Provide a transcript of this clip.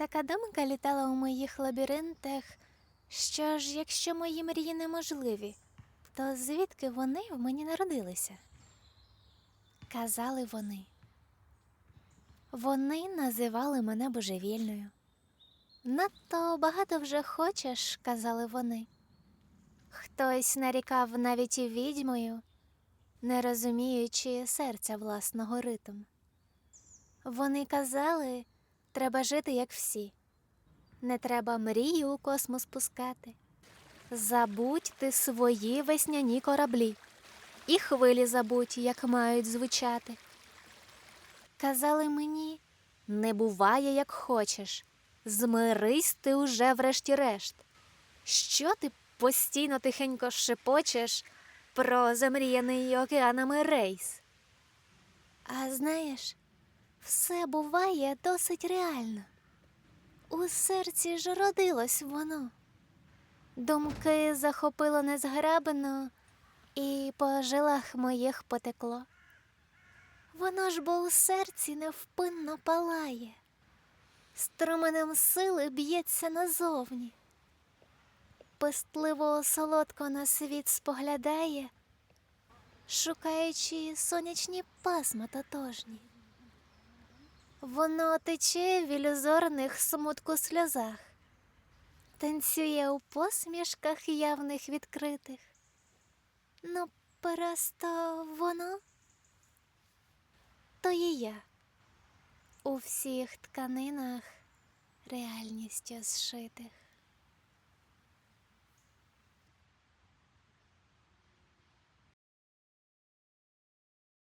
Така думка літала у моїх лабіринтах. Що ж, якщо мої мрії неможливі, то звідки вони в мені народилися? Казали вони. Вони називали мене божевільною. Надто багато вже хочеш, казали вони. Хтось нарікав навіть і відьмою, не розуміючи серця власного ритму. Вони казали, треба жити як всі. Не треба мрії у космос пускати. Забудь ти свої весняні кораблі, і хвилі забудь, як мають звучати. Казали мені, не буває, як хочеш. Змирись ти уже врешті-решт. Що ти постійно тихенько шепочеш про замріяний океанами рейс? А знаєш, все буває досить реально. У серці ж родилось воно. Думки захопило незграбно, і по жилах моїх потекло. Воно ж бо у серці невпинно палає, струменем сили б'ється назовні. Пестливо солодко на світ споглядає, шукаючи сонячні пасма тотожні. Воно тече в ілюзорних смутку сльозах, танцює у посмішках явних відкритих. Ну, просто воно то і я у всіх тканинах реальністю зшитих.